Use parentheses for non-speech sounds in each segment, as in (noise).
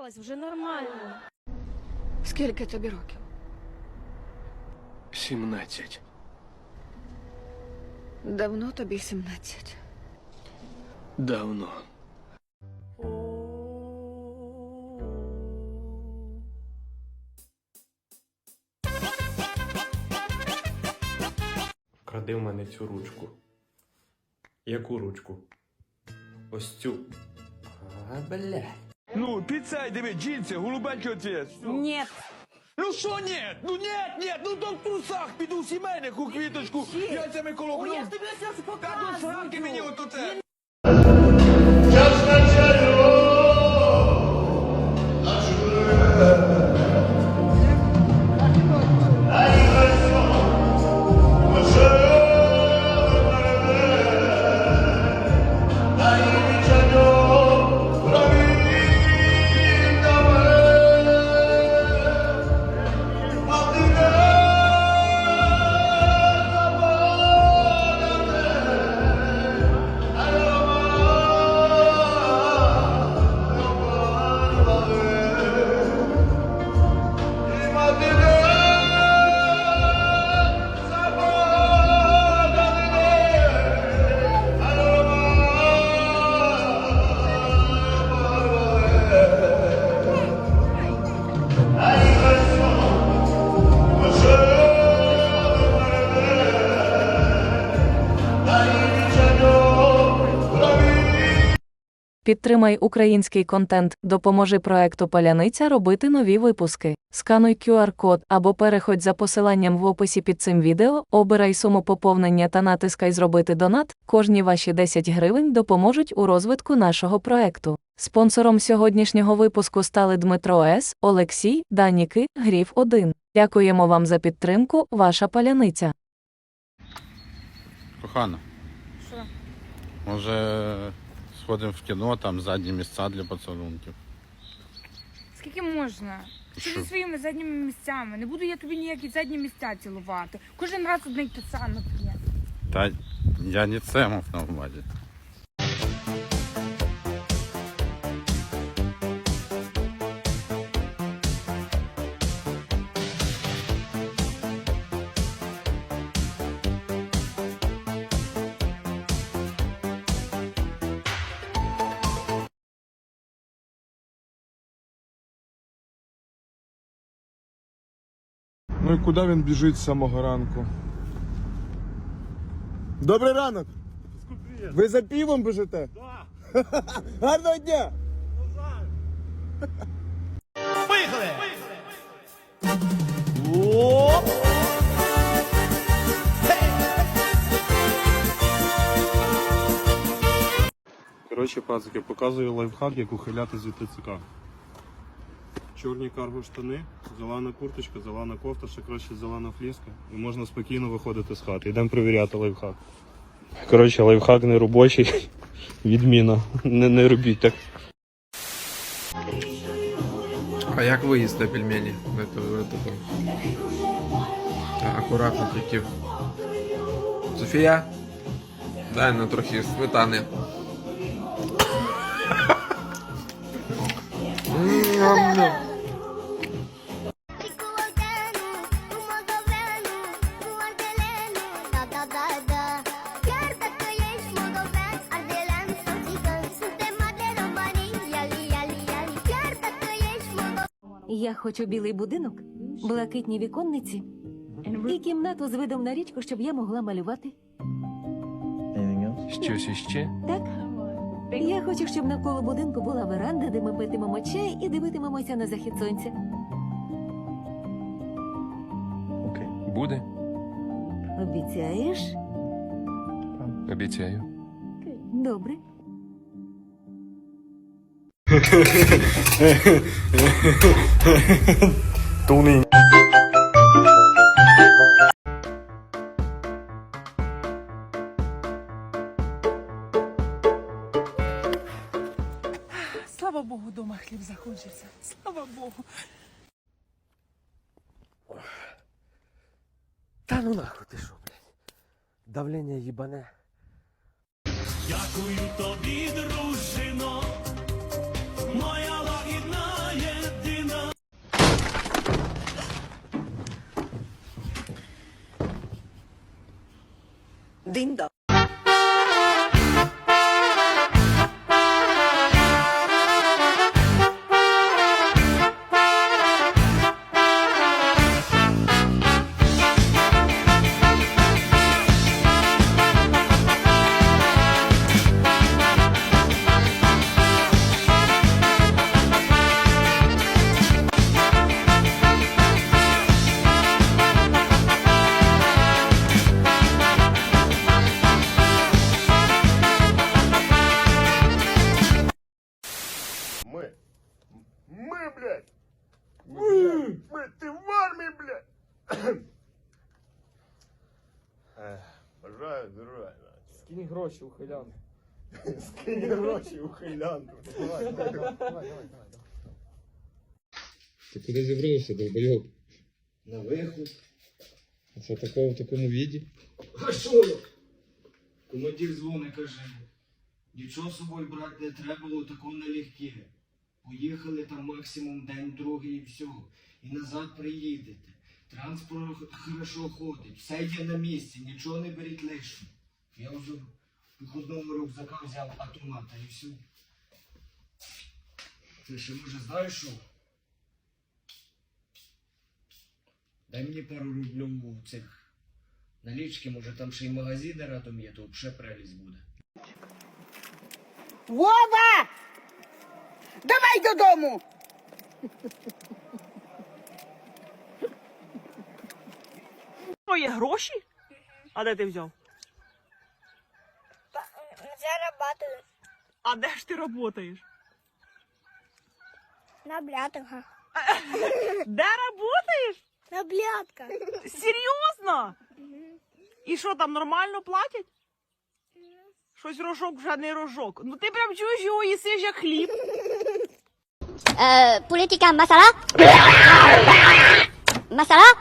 накидалась, вже нормально. Скільки тобі років? 17. Давно тобі 17. Давно. Кради в мене цю ручку. Яку ручку? Ось цю. А, бля. Ну, піцай, диви, джинси, голубенький отець. Нет. Ну що ні? Ну ні, ні, ну то в трусах піду в сімейнику квіточку, яйцями колокну. я ж тобі зараз Та ну сраки мені ото Підтримай український контент, допоможи проекту Паляниця робити нові випуски. Скануй QR-код або переходь за посиланням в описі під цим відео, обирай суму поповнення та натискай Зробити донат. Кожні ваші 10 гривень допоможуть у розвитку нашого проекту. Спонсором сьогоднішнього випуску стали Дмитро С, Олексій, Даніки, Гріф 1. Дякуємо вам за підтримку, ваша паляниця. Кохана, Що? може сходимо в кіно, там задні місця для поцілунків. Скільки можна? Що Що? зі своїми задніми місцями? Не буду я тобі ніякі задні місця цілувати. Кожен раз одне й те саме. блін. Та я не це мав на увазі. Ну і куди він біжить з самого ранку? Добрий ранок! Ви за півом біжите? Так. (laughs) Гарного дня! Коротше, пацики, показую лайфхак, як ухилятись від ТЦК. Чорні карго штани, зелена курточка, зелена кофта, ще краще зелена фліска. І можна спокійно виходити з хати. Йдемо перевіряти лайфхак. Коротше, лайфхак не робочий. (laughs) Відміна. Не, не робіть так. А як ви їсте пельмені? Это, это, акуратно тільки. Софія? Дай на трохи сметани. М-м-м. Я хочу білий будинок, блакитні віконниці і кімнату з видом на річку, щоб я могла малювати. Щось іще? Так? Я хочу, щоб навколо будинку була веранда, де ми питимемо чай і дивитимемося на захід сонця. Буде? Обіцяєш? Обіцяю. Добре. Туни. Слава Богу, дома хліб захочеться. Слава Богу. Та ну нахуй ти що, блядь? Давлення їбане. Дякую тобі, дружино, Динда. Скинь гроші у хилян. Скинь гроші у хайлянку. Давай, давай, давай, давай, давай. Ти куди зібрався, довбойоб? На виход. А це такого в такому віді? А що? Командир дзвони каже. Нічого з собою брати не треба було такого налегке. Поїхали там максимум день, другий і все. І назад приїдете. Транспорт хорошо ходить, все є на місці, нічого не беріть лишнього. Я вже в виходного рюкзака взяв автомата і все. Ти ще може знаєш що? Дай мені пару рублів цих налічки, може там ще й магазини рядом є, то взагалі прелість буде. Вова! Давай додому! Твої гроші? А де ти взяв? А де ж ти працюєш? на блядках. Де працюєш? На блядках. Серйозно? І що там нормально платять? Щось рожок вже не рожок. Ну ти прям чуєш його їсиш як хліб. Е, політика масала? Масала?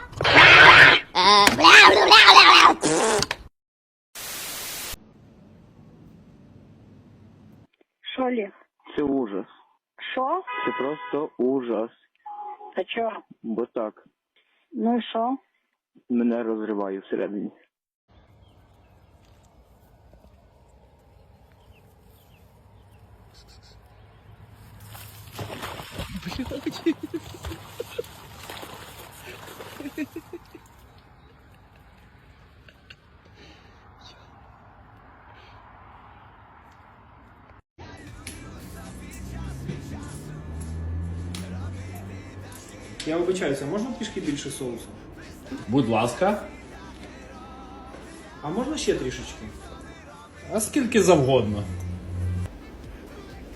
Е, бля, бля, бля, бля. Що, Олег? Це ужас. Що? Це просто ужас. А чого? Бо так, Ну і що? мене розриває всередині. Я вибачаюся, можна трішки більше соусу? Будь ласка. А можна ще трішечки? А скільки завгодно.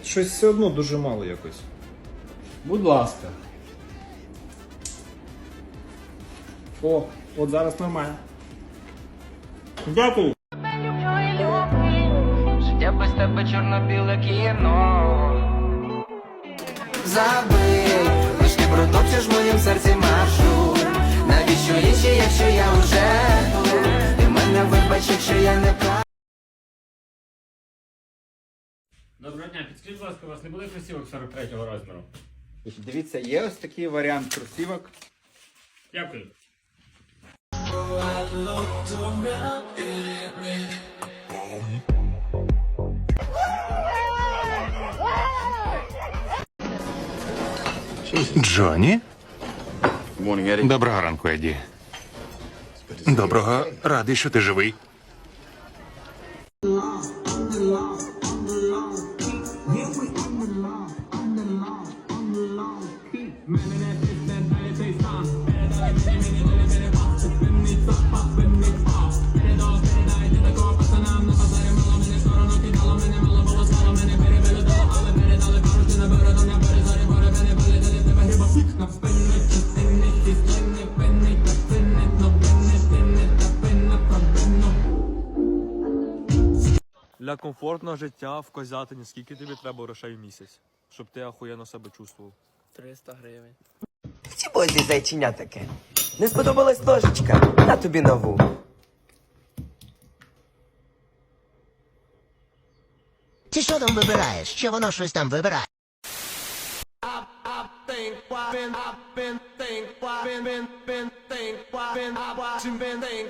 Щось все одно дуже мало якось. Будь ласка. О, от зараз нормально. Дякую. Життя без тебе чорно-біле кіно. Ти протопчеш в моїм серці маршу. Навіщо інші, якщо я вже тут? Ти мене вибач, якщо я не прав. Доброго дня, підскажіть, будь ласка, у вас не буде кросівок 43-го розміру? Дивіться, є ось такий варіант кросівок. Дякую. Джоні? Доброго ранку, Еді. Доброго, радий, що ти живий. Комфортного життя в Козятині скільки тобі треба грошей в місяць, щоб ти охуєнно себе чувствував? 300 гривень. Ці бозі зайчиня таке. Не сподобалась ложечка, на тобі нову. Ти що там вибираєш? Що воно щось там вибирає? been think, why been been been think, why been I watching been think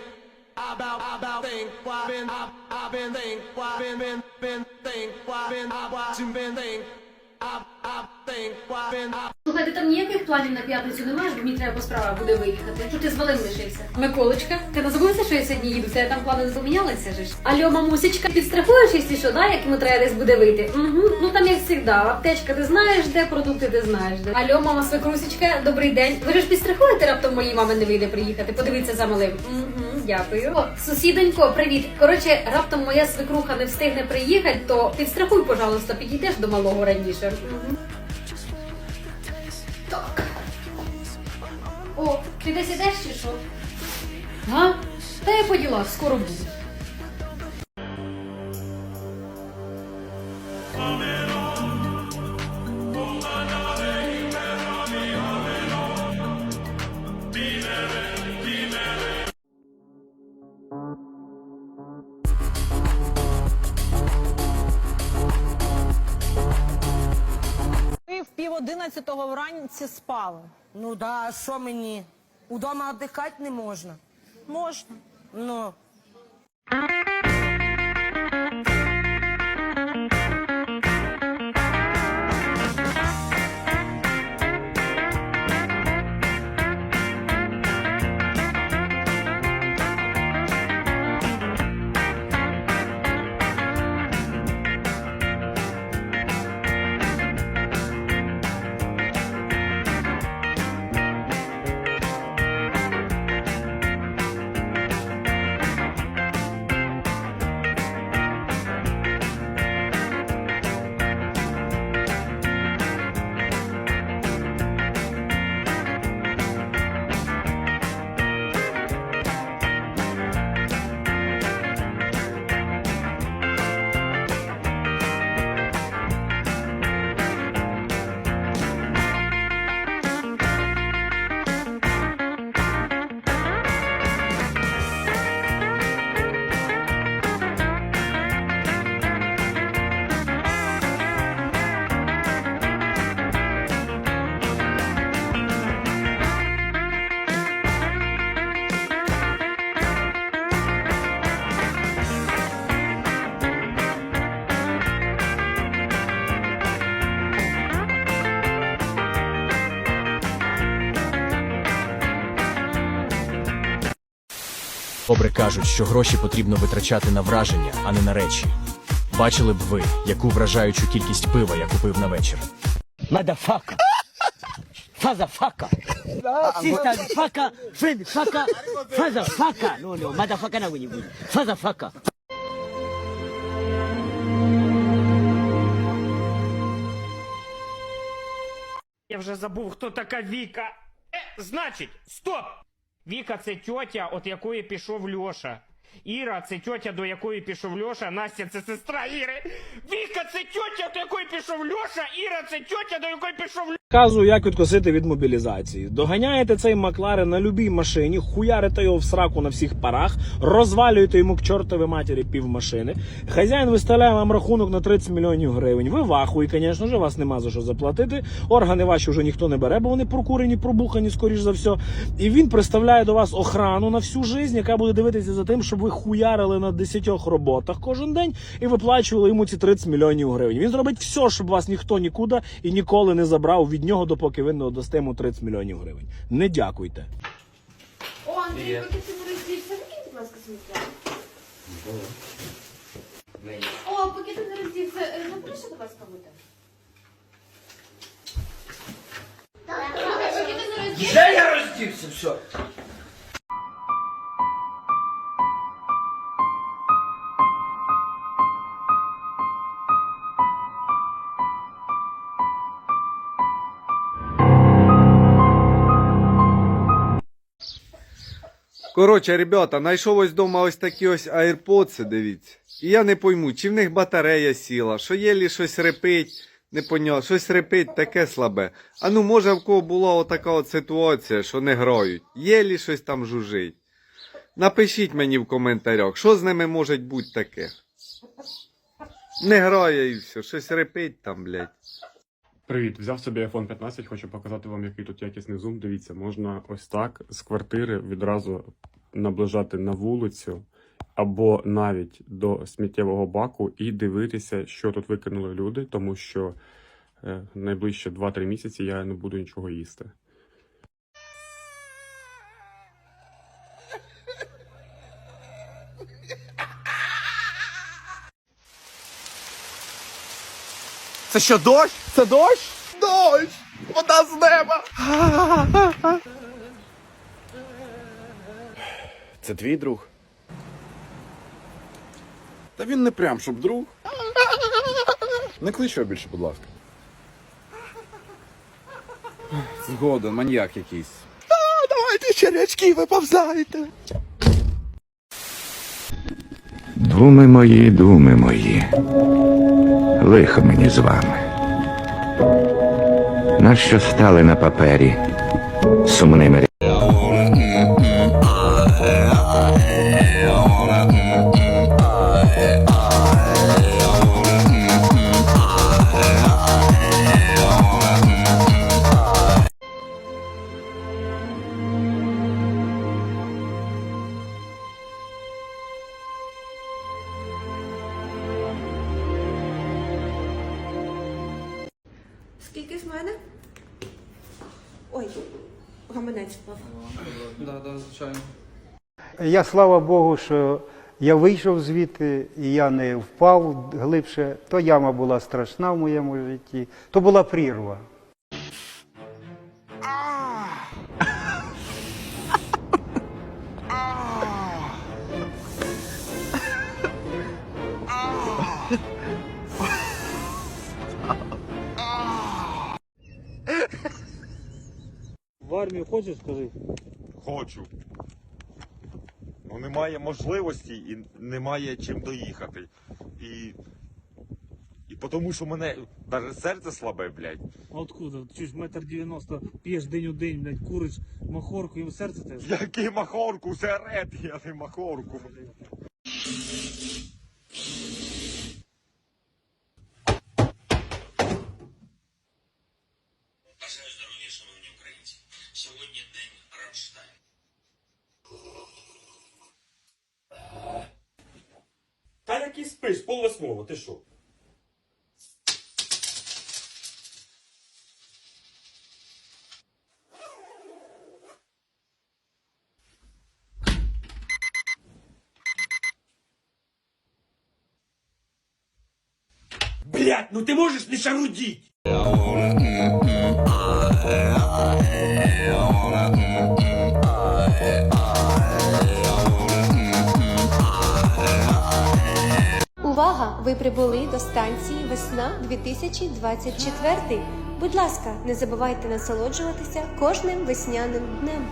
about about think, why been I I been think, why been been been think, why been I watching been been I Слухайте, там ніяких планів на п'ятницю немає, бо мені треба по справах буде виїхати. Що ти з Валим лишився? Миколочка, ти не забувся, що я сьогодні їду? Тебе там плани не помінялися ж? Алло, мамусечка, підстрахуєш, якщо що, да, як йому треба десь буде вийти? Угу. Ну там як завжди, аптечка ти знаєш, де продукти ти знаєш. Де. Алло, мама свекрусечка, добрий день. Ви ж підстрахуєте, раптом моїй мами не вийде приїхати, подивитися за малим. Угу, дякую. О, сусідонько, привіт. Коротше, раптом моя свекруха не встигне приїхати, то підстрахуй, пожалуйста, підійдеш до малого раніше. Угу. Так. О, ти десь ідеш чи що? Га? Та я по ділах, скоро буду. В пів одинадцятого вранці спали. Ну да, а що мені? Удома віддихати не можна. Можна. Ну. Кажуть, що гроші потрібно витрачати на враження, а не на речі. Бачили б ви, яку вражаючу кількість пива я купив на вечір. Sister, fucker. Friend, fucker. Fatherfucker. No, no, motherfucker na wenye wenye. Fatherfucker. Я вже забув, хто така Віка. Е, значить, стоп! Віка це тьотя, от якої пішов Льоша. Іра це тьотя, до якої пішов Льоша. Настя це сестра Іри. Віка це тьотя, до якої пішов Льоша. Іра це тьотя, до якої пішов Льоша. Казую, як відкосити від мобілізації. Доганяєте цей Макларен на любій машині, хуярите його в сраку на всіх парах, розвалюєте йому к чортовій матері пів машини. Хазяїн виставляє вам рахунок на 30 мільйонів гривень. Ви в ахуї, звісно ж, вас нема за що заплатити. Органи ваші вже ніхто не бере, бо вони прокурені, пробухані, скоріш за все. І він представляє до вас охрану на всю жизнь, яка буде дивитися за тим, щоб ви хуярили на 10 роботах кожен день і виплачували йому ці 30 мільйонів гривень. Він зробить все, щоб вас ніхто нікуди і ніколи не забрав від нього, допоки ви не дасте йому 30 мільйонів гривень. Не дякуйте. О, Андрій, поки ти не роздівся, викинь, будь ласка, сміття. О, поки ти не роздівся, е, до будь ласка, бути. Вже я роздівся, все. Коротше, ребята, знайшов ось дома ось такі ось AirPods, дивіться. І я не пойму, чи в них батарея сіла, що єлі щось репить, не поняв, щось репить таке слабе. А ну, може, в кого була отака от ситуація, що не грають. Єлі щось там жужить. Напишіть мені в коментарях, що з ними може бути таке. Не грає і все, щось репить там, блядь. Привіт, взяв собі iPhone 15, хочу показати вам, який тут якісний зум. Дивіться, можна ось так з квартири відразу наближати на вулицю або навіть до сміттєвого баку і дивитися, що тут викинули люди, тому що е, найближче 2-3 місяці я не буду нічого їсти. Це що, дощ? Це дощ? Дощ! Вода з неба! (laughs) Це твій друг? Та він не прям, щоб друг. Не клич його більше, будь ласка. Згоден, маньяк якийсь. Давайте черв'ячки виповзайте! Думи мої, думи мої, лихо мені з вами. Нащо стали на папері сумними Я слава Богу, що я вийшов звідти і я не впав глибше. То яма була страшна в моєму житті, то була прірва. В армію хочеш, скажи? Хочу. Ну немає можливості і немає чим доїхати. І. І тому що мене навіть серце слабе, блядь. Откуда? Чусь метр дев'яносто, п'єш день у день, блядь, куриш махорку і серце теж. Який махорку, Серед, я не махорку. Бажаю спиш, пол восьмого, ти що? Блять, ну ти можеш не шарудіть! Увага! Ви прибули до станції Весна 2024. Будь ласка, не забувайте насолоджуватися кожним весняним днем.